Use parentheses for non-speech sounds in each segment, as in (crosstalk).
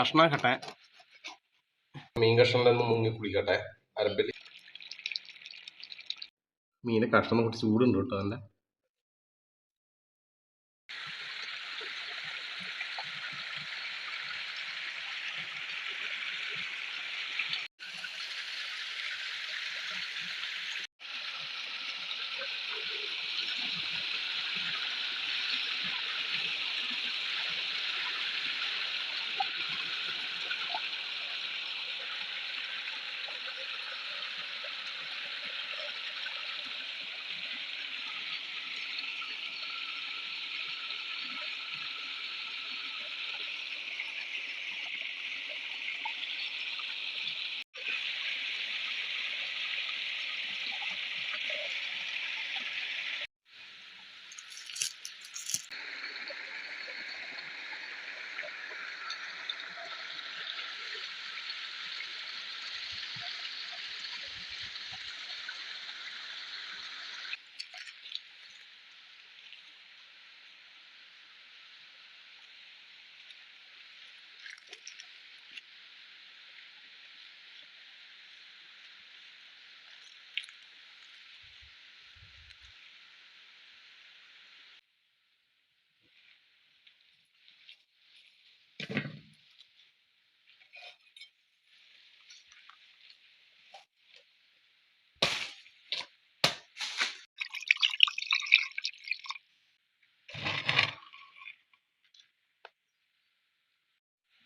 കഷ്ണാക്കട്ടെ. മീൻ കഷ്ണം മുങ്ങി കുളിക്കട്ടെ. അരപ്പിൽ മീനെ കഷ്ണം കുറച്ച് ചൂടുണ്ട് കേട്ടോ നല്ല.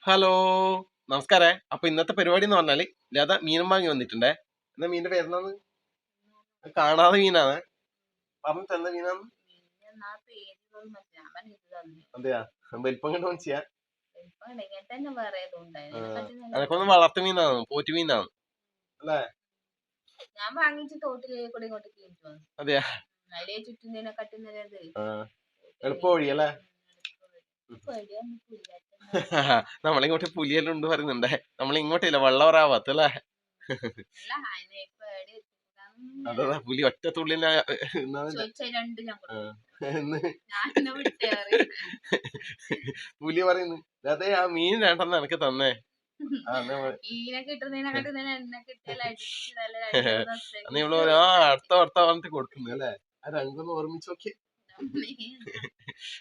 ഹലോ നമസ്കാരേ. അപ്പൊ ഇന്നത്തെ പരിപാടി എന്ന് പറഞ്ഞാൽ ലത മീനും വാങ്ങി വന്നിട്ടുണ്ടേ. എന്നാ മീനിന്റെ പേരെന്നാന്ന് കാണാതെ മീനാണ്. പറഞ്ഞിട്ട് എന്താ മീനാന്ന്? അതെയാ? വലിപ്പം കണ്ടു മനസ്സിയാ അതൊക്കെ ഒന്ന് വളർത്തു മീനാണ് പോറ്റു മീനാണ്. ഞാൻ വാങ്ങിച്ച് തോട്ടിൽ കൂടെ ഇങ്ങോട്ട് കേട്ടു വന്നു. അതെയാ? എളുപ്പ വഴി അല്ലേ? (laughs) നമ്മളിങ്ങോട്ട് പുലിയെല്ലാം ഉണ്ട് പറയുന്നുണ്ടേ. നമ്മൾ നമ്മളിങ്ങോട്ടില്ല വെള്ളവറാവാത്ത അല്ലേ (laughs) അതാ പുലി ഒറ്റ തുള്ളിനെ. എന്ന്. (laughs) പുലി പറയുന്നു അതെ ആ മീൻ രണ്ടെന്ന് എനിക്ക് തന്നേ. പറയും, ആ അടുത്ത അടുത്ത പറഞ്ഞിട്ട് കൊടുക്കുന്നു അല്ലേ? ആ രംഗൊന്ന് ഓർമ്മിച്ച് നോക്കി (laughs)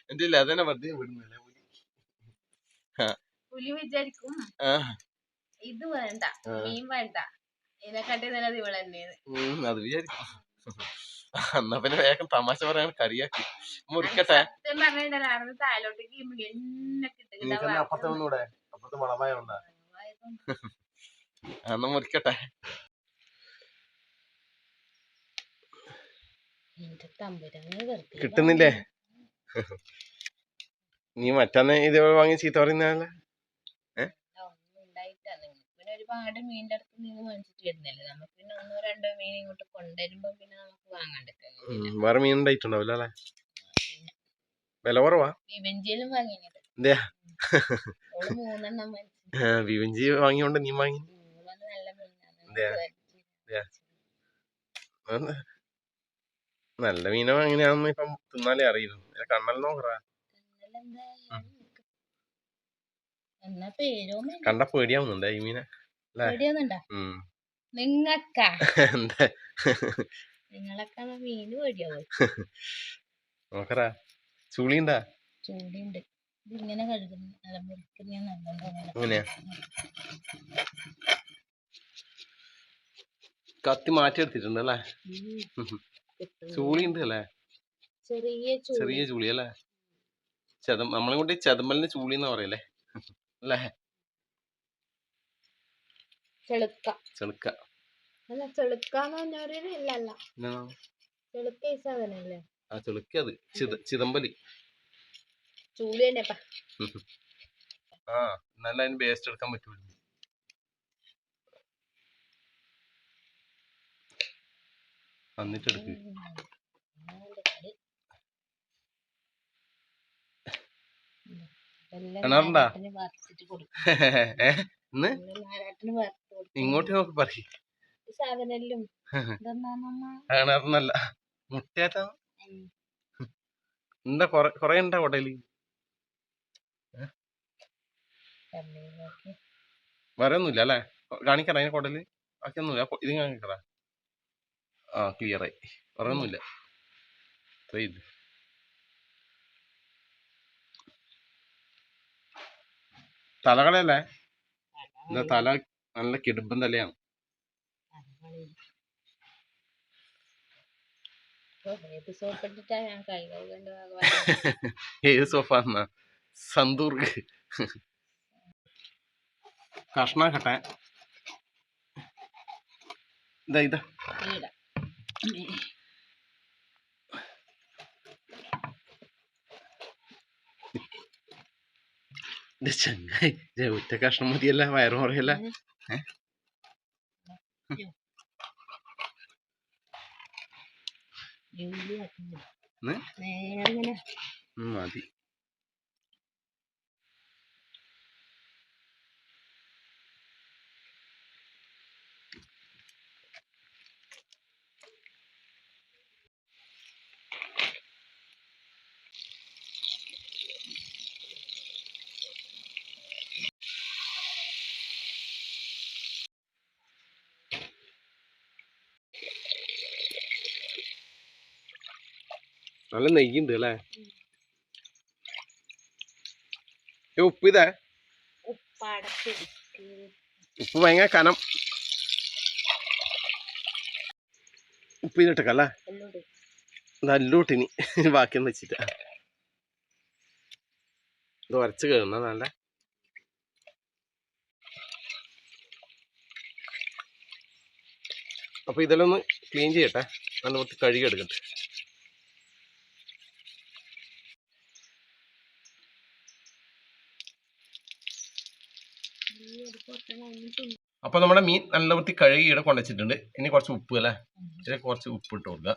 എന്റെ ഇല്ല അതന്നെ വെറുതെ വിടുന്നില്ല പുലി? പുലി വിചാരിക്കും ഇത് വേണ്ട. മീൻ വേണ്ട. ഇതിനെക്കാട്ടി നല്ലത് ഇവൾ തന്നെയാണ്. അത് വിചാരിക്കും. എന്നാ പിന്നെ വേഗം തമാശ പറയാൻ കറിയാക്കി മുറിക്കട്ടെ. അന്നാ പറഞ്ഞിട്ടുണ്ടല്ലോ അവിടെ താഴോട്ടേക്ക് ഇമ്മ എന്നെ നിങ്ങൾക്ക് തന്നെ അപ്പുറത്തെ കിട്ടുക ഒന്നുകൂടെ അപ്പുറത്തെ വളമായ ഉണ്ടാ എന്നാ മുറിക്കട്ടെ എന്റെ തമ്പുരാനെ വെറുതെ കിട്ടുന്നില്ലേ? നീ മറ്റന്ന് ഇതേപോലെ വാങ്ങി ചീത്ത ഒരുപാട് മീനിന്റെ അടുത്ത് നിന്ന് വാങ്ങിച്ചിട്ട് വരുന്നില്ലേ. നമുക്ക് പിന്നെ ഒന്നോ രണ്ടോ മീൻ ഇങ്ങോട്ട് കൊണ്ടുവരുമ്പോ പിന്നെ നമുക്ക് വേറെ മീൻ ഉണ്ടായിട്ടുണ്ടാവില്ല അല്ലേ? വില കുറവാ? വിവഞ്ചിയിലും വിവഞ്ചി വാങ്ങിയോണ്ട് നീ വാങ്ങി? നല്ല മീനാണ്? നല്ല മീനോ എങ്ങനെയാണെന്ന് ഇപ്പം തിന്നാലേ അറിയുന്നു കണ്ണൽ നോക്കറ എന്നാ പേരോ കണ്ട പേടിയാവുന്നുണ്ടേ ഈ മീനെ. നിങ്ങക്ക? (laughs) നിങ്ങളൊക്കെ മീന് പേടിയാവോ? (laughs) നോക്കറ ചുളിണ്ടാ ചൂടിയുണ്ട് ഇതിങ്ങനെ കഴുകുന്നു നല്ല മുറിക്കുന്ന നല്ലോണം അങ്ങനെയാ കത്തി മാറ്റി എടുത്തിട്ടുണ്ട് അല്ലേ ചൂളി ഉണ്ട് അല്ലേ? ചെറിയ ചൂളി. അല്ലേ? ചതം നമ്മളെ കൊണ്ട് ചതമ്പലിന് ചൂളി എന്ന് പറയല്ലേ? അല്ലേ? ചെളുക്ക. ചെളുക്ക. അല്ല ചെളുക്കാന്ന് പറഞ്ഞൊരു ഇല്ല അല്ല എന്നാ? ചെളുക്ക ഈ സാധനല്ലേ? ആ ചെളുക്ക അത്. ചിത ചിതമ്പലി. ചൂളി തന്നെ ആ എന്നാലും അതിന് ബേസ്റ്റ് എടുക്കാൻ പറ്റൂല വന്നിട്ട് എടുക്ക് കിണറുണ്ടാ? ഇന്ന്? ഇങ്ങോട്ട് നോക്കി പറയും. കിണറിനല്ല മുട്ടയാറ്റാ എന്താ കൊറേ കൊറേ ഉണ്ടാ കൊടയിൽ വരൊന്നുമില്ല അല്ലേ? കാണിക്കറ അതിനെ കുടൽ ബാക്കിയൊന്നുമില്ല. ഇത് കാണിക്കറ ആ ക്ലിയർ ആയി. വേറെ ഒന്നുമില്ല ഇത്രേ ഇത് തലകളല്ലേ? എന്താ തല നല്ല കിടുമ്പൻ തലയാണ്. ഏത് സോഫ എന്നാ സന്തൂർക്ക് കഷ്ണ കട്ടെ ഇതാ. ഇത്. ചങ്ങായി. ഒറ്റ കഷ്ണം മതിയല്ല വയറ് കുറയല്ല മതി. നല്ല നെയ്യുണ്ട് അല്ലേ? ഏ, ഉപ്പ് ഇതേ? ഉപ്പ് ഭയങ്കര കനം. ഉപ്പ് ഇതിട്ടക്കല്ലേ നല്ലൂട്ടിനി (laughs) ബാക്കിയൊന്നും വെച്ചിട്ട്. ഇത് ഉരച്ച് കയറുന്ന നല്ല. അപ്പൊ ഇതെല്ലാം ഒന്ന് ക്ലീൻ ചെയ്യട്ടെ. നല്ല കുറച്ച് കഴുകി എടുക്കട്ടെ. അപ്പൊ നമ്മുടെ മീൻ നല്ല വൃത്തി കഴുകി ഇവിടെ കൊണ്ടുവച്ചിട്ടുണ്ട്. ഇനി കുറച്ച് ഉപ്പ് അല്ലേ? ഇതിൽ കുറച്ച് ഉപ്പ് ഇട്ട് കൊടുക്കുക.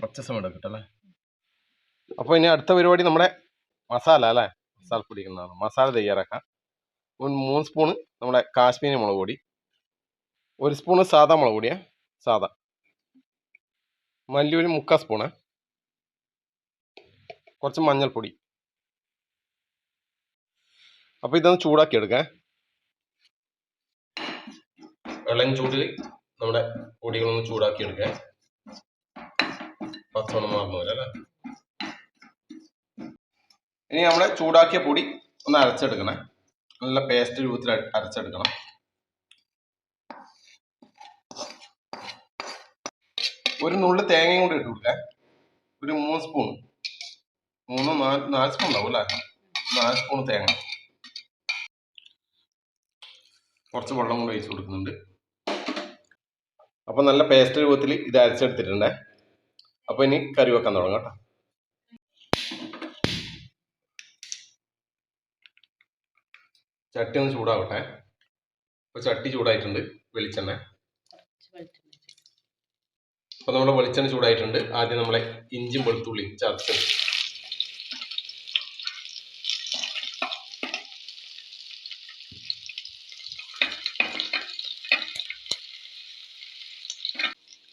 കുറച്ച് സമയം എടുക്കട്ടല്ലേ അപ്പൊ ഇനി അടുത്ത പരിപാടി നമ്മുടെ മസാല അല്ലേ? മസാല പൊടിക്കുന്നതാണ്. മസാല തയ്യാറാക്കാം. ഒരു മൂന്ന് സ്പൂണ് നമ്മുടെ കാശ്മീരി മുളക് പൊടി ഒരു സ്പൂണ് സാധാ മുളക് പൊടിയാ. സാദാ. മല്ലി ഒരു മുക്കാൽ സ്പൂണ് കുറച്ച് മഞ്ഞൾപ്പൊടി. അപ്പോൾ ഇതൊന്ന് ചൂടാക്കി എടുക്കാം വെള്ളം ചൂടിൽ നമ്മുടെ പൊടികളൊന്ന് ചൂടാക്കി എടുക്കാം പച്ചമണം മാറുന്ന പോലെ അല്ലേ? ഇനി നമ്മുടെ ചൂടാക്കിയ പൊടി ഒന്ന് അരച്ചെടുക്കണേ. നല്ല പേസ്റ്റ് രൂപത്തിൽ അരച്ചെടുക്കണം. ഒരു നുള്ളു തേങ്ങയും കൂടി ഇട്ടു കൊടുക്കാം. ഒരു മൂന്ന് സ്പൂൺ മൂന്ന് നാല് നാല് സ്പൂൺ ഉണ്ടാവും അല്ലേ? നാല് സ്പൂൺ തേങ്ങ. കുറച്ച് വെള്ളം കൂടി ഒഴിച്ച് കൊടുക്കുന്നുണ്ട്. അപ്പൊ നല്ല പേസ്റ്റ് രൂപത്തിൽ ഇത് അരച്ചെടുത്തിട്ടുണ്ടേ. അപ്പൊ ഇനി കറി വെക്കാൻ തുടങ്ങാം കേട്ടോ. ചട്ടി ഒന്ന് ചൂടാവട്ടെ. അപ്പോൾ ചട്ടി ചൂടായിട്ടുണ്ട് വെളിച്ചെണ്ണ. അപ്പൊ നമ്മുടെ വെളിച്ചെണ്ണ ചൂടായിട്ടുണ്ട്. ആദ്യം നമ്മളെ ഇഞ്ചും വെളുത്തുള്ളിയും ചതച്ചത്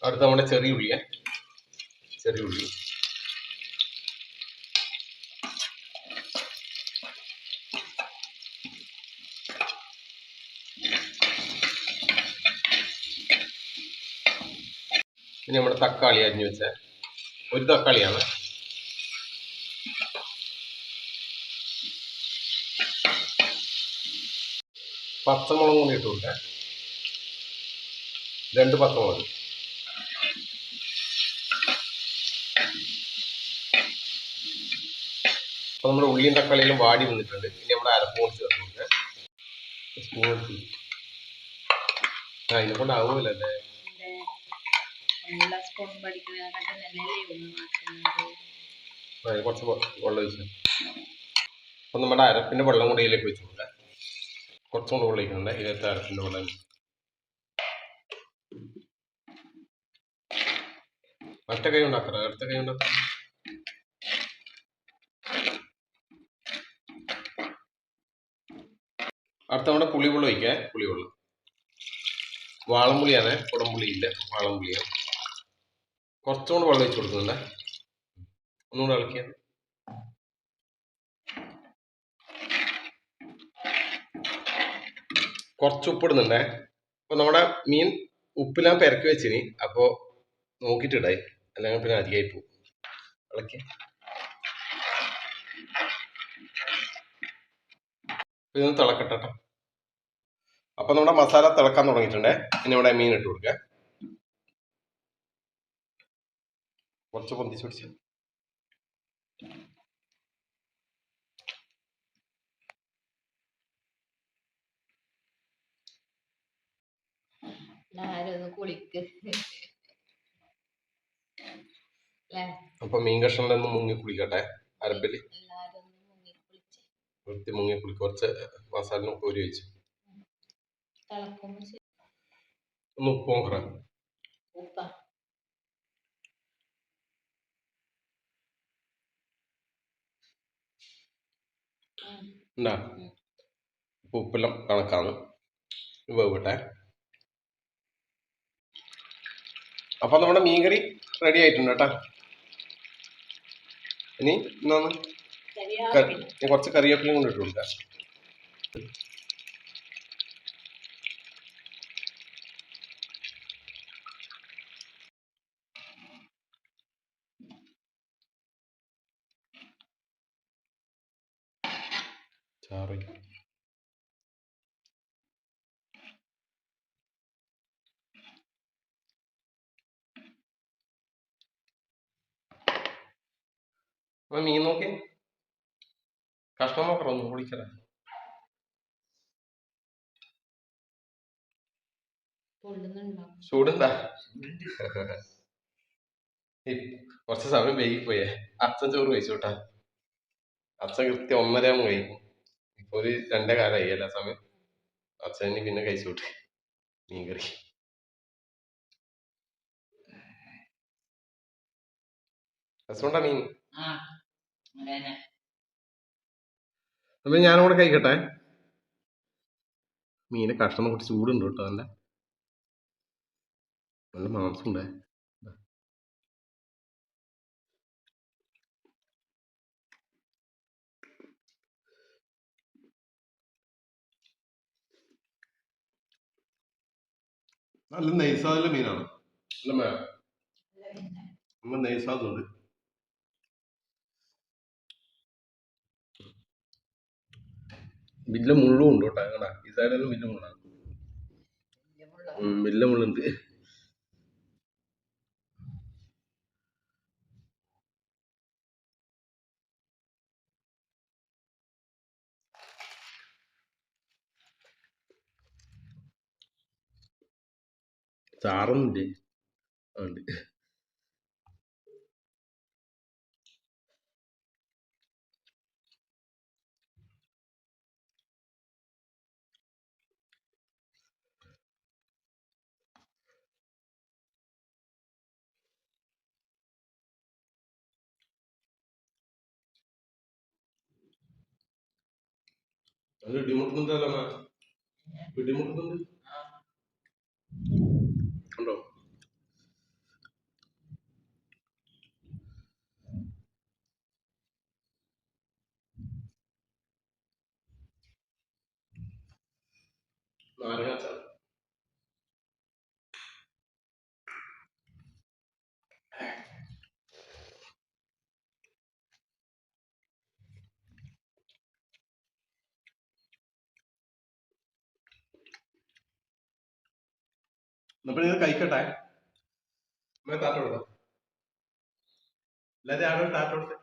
അടുത്ത നമ്മുടെ ചെറിയ ഉള്ളിയെ ചെറിയ ഉള്ളി പിന്നെ നമ്മുടെ തക്കാളി അരിഞ്ഞു വെച്ച. ഒരു തക്കാളിയാണ്. പച്ചമുളക് കൂടി ഇട്ട് രണ്ട് പച്ചമുളക്. അപ്പൊ നമ്മുടെ ഉള്ളിയും തക്കാളിയിലും വാടി വന്നിട്ടുണ്ട്. ഇനി നമ്മുടെ അരപ്പ് കൊണ്ട് ചേർത്ത് സ്പൂൺ എടുത്ത് ആ എല്ലാ സ്പൂണും പഠിക്കുന്നതിനെക്കാട്ടും നല്ലല്ലേ കുറച്ച് വെള്ളം ഒഴിച്ചു നമ്മുടെ അരപ്പിന്റെ വെള്ളം കൂടി ഇതിലേക്ക് വെച്ചു കൊടുക്കാം. കുറച്ചും കൂടെ ഒഴിക്കുന്നുണ്ട്. ഇതിനകത്ത് അരപ്പിന്റെ വെള്ളം ഒറ്റ കൈ ഉണ്ടാക്കറ അടുത്ത കൈ ഉണ്ടാക്കാം. അടുത്ത നമ്മുടെ പുളിവെള്ളം ഒഴിക്കാം പുളിവെള്ളം. വാളംപുളിയാണ് കുടംപുളി ഇല്ല വാളംപുളിയാണ്. കുറച്ചുകൂടെ വെള്ളം ഒഴിച്ച് കൊടുക്കുന്നുണ്ടേ? ഒന്നുകൂടെ ഇളക്കിയ കുറച്ച് ഉപ്പിടുന്നുണ്ടേ അപ്പൊ നമ്മുടെ മീൻ ഉപ്പിലാൻ പെരക്കി വെച്ചിനി. അപ്പോ നോക്കിയിട്ടിടായി അല്ലെങ്കിൽ പിന്നെ അധികമായി പോകും. ഇളക്കി. ഇതൊന്ന് തിളക്കട്ടെ ട്ടോ. അപ്പൊ നമ്മുടെ മസാല തിളക്കാൻ തുടങ്ങിയിട്ടുണ്ടേ. ഇനി ഇവിടെ മീൻ ഇട്ട് കൊടുക്കുക. കുറച്ച് പൊന്തിച്ച് പിടിച്ചു? അപ്പൊ മീൻ കഷ്ണം മുങ്ങി കുളിക്കട്ടെ അരപ്പിൽ വൃത്തി മുങ്ങി കുളി കുറച്ച് മസാല കോരി വെച്ചു ഒന്ന് ഉപ്പ് നോക്കറ ഉപ്പ. ഉം. ഉണ്ടാ ഉപ്പ് ഉപ്പെല്ലാം കണക്കാണ് വേവിട്ടെ അപ്പൊ നമ്മുടെ മീൻകറി റെഡി ആയിട്ടുണ്ട് കേട്ടാ. ഇനി എന്താണ് കുറച്ച് കറിവേപ്പിലയും കൊണ്ട് ഇട്ട് കൊടുക്കാം ചാറ് അപ്പൊ മീൻ നോക്കി കഷ്ണം നോക്കണം ഒന്ന് പൊള്ളുന്നുണ്ടോ ചൂടുണ്ടാ? കുറച്ച് സമയം വൈകിപ്പോയേ അച്ഛൻ ചോറ് കഴിച്ചു അച്ഛൻ കൃത്യം ഒന്നര ആകുമ്പോൾ കഴിക്കും ഇപ്പൊ ഒരു രണ്ടേ കാലമായി എല്ലാ സമയം. അച്ഛന് പിന്നെ കഴിച്ചു വിട്ടെ മീൻകറി. രസമുണ്ടാ മീൻ? അപ്പൊ ഞാനവിടെ കഴിക്കട്ടെ? മീന് കഷ്ണം കുറച്ച് ചൂടുണ്ട് കേട്ടോ നല്ല. നല്ല മാംസം ഉണ്ട് നല്ല നെയ്സാദിലെ മീനാണ്. അല്ല മേ നമ്മൾ നെയ്സാദുണ്ട് വലിയ മുള്ളും ഉണ്ട് കേട്ടോ കണ്ടാ? ഈ സൈഡിലും വലിയ മുള്ളാണ് വലിയ മുള്ളുണ്ട്. ചാറൊന്നുമില്ലേ ആ, ഉണ്ട്. നല്ല ഇടിമുട്ടുന്നുണ്ടല്ലോ. ഇടിമുട്ടുന്നുണ്ട് ഉണ്ടോ നാരങ്ങാച്ചാർ എന്നപ്പോൾ ഇത് കഴിക്കട്ടെ താറ്റ കൊടുക്കാം. അല്ലാതെ ആരോ താറ്റ കൊടുത്തേ